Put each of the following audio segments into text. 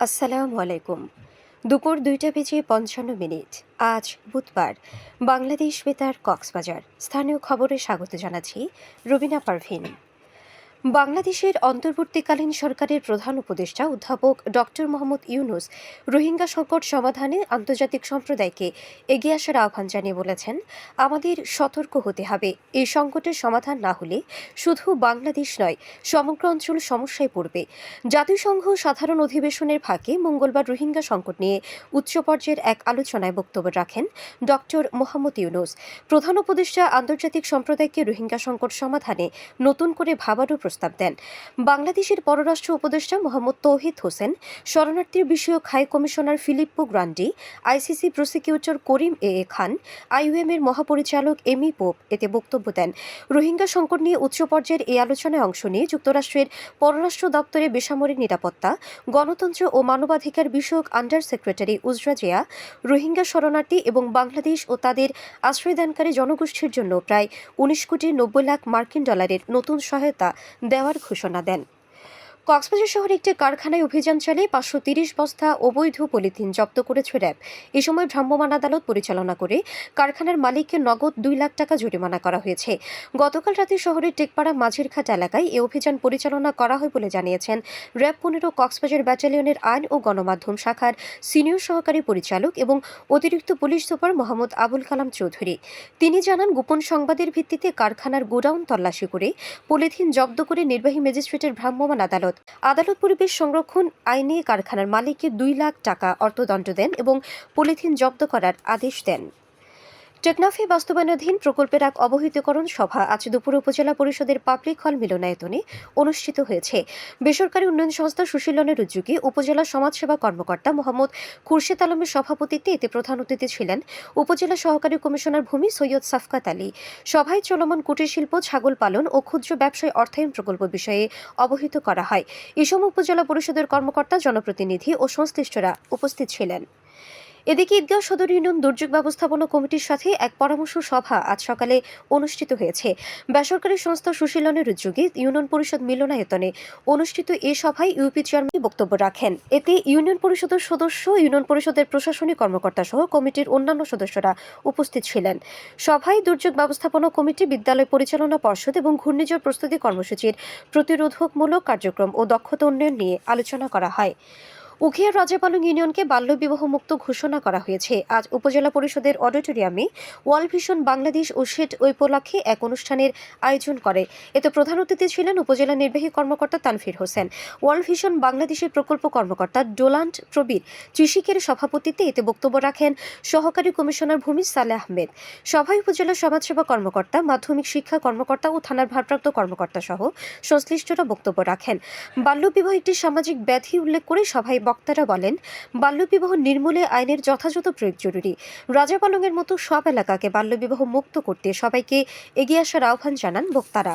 আসসালামু আলাইকুম। দুপুর দুইটা বেজে পঞ্চান্ন মিনিট। আজ বুধবার। বাংলাদেশ বেতার কক্সবাজার। স্থানীয় খবরে স্বাগত জানাচ্ছি রবিনা পারভিন। বাংলাদেশের অন্তর্বর্তীকালীন সরকারের প্রধান উপদেষ্টা অধ্যাপক ডক্টর মোহাম্মদ ইউনুস রোহিঙ্গা সংকট সমাধানে আন্তর্জাতিক সম্প্রদায়কে এগিয়ে আসার আহ্বান জানিয়ে বলেছেন, আমাদের সতর্ক হতে হবে। এই সংকটের সমাধান না হলে শুধু বাংলাদেশ নয়, সমগ্র অঞ্চল সমস্যায় পড়বে। জাতিসংঘ সাধারণ অধিবেশনের ফাঁকে মঙ্গলবার রোহিঙ্গা সংকট নিয়ে উচ্চ পর্যায়ের এক আলোচনায় বক্তব্য রাখেন ডক্টর মোহাম্মদ ইউনুস। প্রধান উপদেষ্টা আন্তর্জাতিক সম্প্রদায়কে রোহিঙ্গা সংকট সমাধানে নতুন করে ভাবারও প্রস্তাব দেন। বাংলাদেশের পররাষ্ট্র উপদেষ্টা মোহাম্মদ তৌহিদ হোসেন, শরণার্থীর বিষয়ক high commissioner Filippo Grandi, ICC prosecutor Karim A A Khan IOM এর মহাপরিচালক এমি পোপ এতে বক্তব্য দেন। রোহিঙ্গা সংকট নিয়ে উচ্চ পর্যায়ের এই আলোচনায় অংশ নিয়ে যুক্তরাষ্ট্রের পররাষ্ট্র দপ্তরে বেসামরিক নিরাপত্তা, গণতন্ত্র ও মানবাধিকার বিষয়ক আন্ডার সেক্রেটারি উজরা জিয়া, রোহিঙ্গা শরণার্থী এবং বাংলাদেশ ও তাদের আশ্রয়দানকারী জনগোষ্ঠীর জন্য প্রায় উনিশ কোটি নব্বই লাখ মার্কিন ডলারের নতুন সহায়তা দেওয়ার ঘোষণা দেন। কক্সবাজার শহরে একটি কারখানায় অভিযান চালিয়ে পাঁচশো তিরিশ বস্তা অবৈধ পলিথিন জব্দ করেছে র্যাব। এ সময় ভ্রাম্যমাণ আদালত পরিচালনা করে কারখানার মালিককে নগদ দুই লাখ টাকা জরিমানা করা হয়েছে। গতকাল রাতে শহরের টেকপাড়া মাঝিরঘাট এলাকায় এই অভিযান পরিচালনা করা হয় বলে জানিয়েছেন র্যাব পনেরো কক্সবাজার ব্যাটালিয়নের আইন ও গণমাধ্যম শাখার সিনিয়র সহকারী পরিচালক এবং অতিরিক্ত পুলিশ সুপার মোহাম্মদ আবুল কালাম চৌধুরী। তিনি জানান, গোপন সংবাদের ভিত্তিতে কারখানার গোডাউন তল্লাশি করে পলিথিন জব্দ করে নির্বাহী ম্যাজিস্ট্রেটের ভ্রাম্যমাণ আদালত আদালত পরিবেশ সংরক্ষণ আইনে কারখানার মালিককে দুই লাখ টাকা অর্থদণ্ড দেন এবং পলিথিন জব্দ করার আদেশ দেন। টেকনাফে বাস্তবায়নাধীন প্রকল্পের এক অবহিতকরণ সভা আজ দুপুর উপজেলা পরিষদের পাবলিক হল মিলনায়তনে অনুষ্ঠিত হয়েছে। বেসরকারি উন্নয়ন সংস্থা সুশীলনের উদ্যোগে উপজেলা সমাজসেবা কর্মকর্তা মোহাম্মদ খুরশেদ আলমের সভাপতিত্বে এতে প্রধান অতিথি ছিলেন উপজেলা সহকারী কমিশনার ভূমি সৈয়দ সাফকাত আলী। সভায় চলমান কুটির শিল্প, ছাগল পালন ও ক্ষুদ্র ব্যবসায় অর্থায়ন প্রকল্প বিষয়ে অবহিত করা হয়। এ সময় উপজেলা পরিষদের কর্মকর্তা, জনপ্রতিনিধি ও সংশ্লিষ্টরা উপস্থিত ছিলেন। এদিকে ঈদগাঁও সদর ইউনিয়ন দুর্যোগ ব্যবস্থাপনা কমিটির সাথে এক পরামর্শ সভা আজ সকালে অনুষ্ঠিত হয়েছে। বেসরকারি সংস্থা সুশীলনের উদ্যোগে ইউনিয়ন পরিষদ মিলনায়তনে অনুষ্ঠিত এ সভায় ইউপি চেয়ারম্যান বক্তব্য রাখেন। এতে ইউনিয়ন পরিষদের সদস্য, ইউনিয়ন পরিষদের প্রশাসনিক কর্মকর্তা সহ কমিটির অন্যান্য সদস্যরা উপস্থিত ছিলেন। সভায় দুর্যোগ ব্যবস্থাপনা কমিটি, বিদ্যালয় পরিচালনা পর্ষদ এবং ঘূর্ণিঝড় প্রস্তুতি কর্মসূচির প্রতিরোধকমূলক কার্যক্রম ও দক্ষতা উন্নয়ন নিয়ে আলোচনা করা হয়। উখিয়ার রাজাপালং ইউনিয়নকে বাল্যবিবাহ মুক্ত ঘোষণা করা হয়েছে। আজ উপজেলা পরিষদের অডিটোরিয়ামে ওয়ার্ল্ড ভিশন বাংলাদেশ ও শেট উপলক্ষে এক অনুষ্ঠানের আয়োজন করে। এতে প্রধান অতিথি ছিলেন উপজেলা নির্বাহী কর্মকর্তা তানফির হোসেন। ওয়ার্ল্ড ভিশন বাংলাদেশের প্রকল্প কর্মকর্তা ডোলান্ড প্রবীর চিশিকের সভাপতিত্বে এতে বক্তব্য রাখেন সহকারী কমিশনার ভূমি সালে আহমেদ। সভায় উপজেলা সমাজসেবা কর্মকর্তা, মাধ্যমিক শিক্ষা কর্মকর্তা ও থানার ভারপ্রাপ্ত কর্মকর্তা সহ সংশ্লিষ্টরা বক্তব্য রাখেন। বাল্যবিবাহ একটি সামাজিক ব্যাধি উল্লেখ করে সভায় বক্তারা বলেন, বাল্যবিবাহ নির্মূলে আইনের যথাযথ প্রয়োগ জরুরি। রাজাপালংয়ের মতো সব এলাকাকে বাল্যবিবাহ মুক্ত করতে সবাইকে এগিয়ে আসার আহ্বান জানান বক্তারা।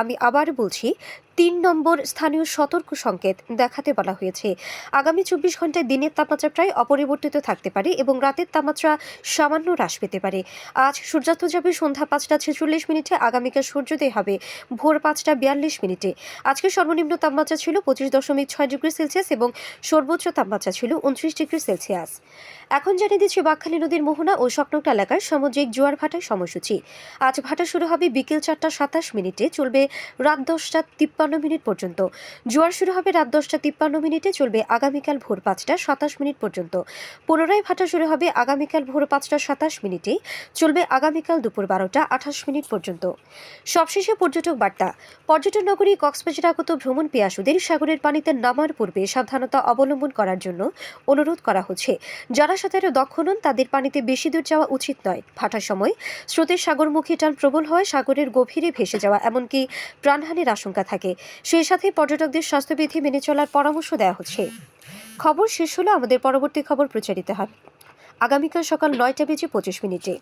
আমি আবার বলছি, তিন নম্বর স্থানীয় সতর্ক সংকেত দেখাতে বলা হয়েছে। আগামী চব্বিশ ঘন্টায় দিনের তাপমাত্রা প্রায় অপরিবর্তিত থাকতে পারে এবং রাতের তাপমাত্রা সামান্য হ্রাস পেতে পারে। আজ সূর্যাস্ত যাবে সন্ধ্যা পাঁচটা ছেচল্লিশ মিনিটে, আগামীকাল সূর্যোদয় হবে ভোর পাঁচটা বিয়াল্লিশ মিনিটে। আজকে সর্বনিম্ন তাপমাত্রা ছিল পঁচিশ দশমিক ছয় ডিগ্রি সেলসিয়াস এবং সর্বোচ্চ তাপমাত্রা ছিল উনত্রিশ ডিগ্রি সেলসিয়াস। এখন জানিয়ে দিচ্ছি বাকখালী নদীর মোহনা ও সকনকটা এলাকার সামুদ্রিক জোয়ার ভাটার সময়সূচি। আজ ভাটা শুরু হবে বিকেল চারটা সাতাশ মিনিটে, চলবে রাত দশটা তিপ্পান্ন মিনিট পর্যন্ত। জোয়ার শুরু হবে রাত দশটা তিপ্পান্ন মিনিটে, চলবে আগামীকাল ভোর পাঁচটা সাতাশ মিনিট পর্যন্ত। পুনরায় ভাটা শুরু হবে আগামীকাল ভোর পাঁচটা সাতাশ মিনিটে, চলবে আগামীকাল দুপুর বারোটা আঠাশ মিনিট পর্যন্ত। সবশেষে পর্যটক বার্তা। পর্যটন নগরী কক্সবাজার আগত ভ্রমণ পেয়াসুদের সাগরের পানিতে নামার পূর্বে সাবধানতা অবলম্বন করার জন্য অনুরোধ করা হচ্ছে। যারা সাঁতারে দক্ষ নন, তাদের পানিতে বেশি দূর যাওয়া উচিত নয়। ফাটার সময় স্রোতের সাগরমুখী টান প্রবল হয় সাগরের গভীরে ভেসে যাওয়া এমনকি প্রাণহানির আশঙ্কা থাকে। সেই সাথে পর্যটকদের স্বাস্থ্যবিধি মেনে চলার পরামর্শ দেওয়া হচ্ছে। খবর শেষ হলো, আমাদের পরবর্তী খবর প্রচারিত হয় আগামীকাল সকাল নয়টা বেজে পঁচিশ মিনিটে।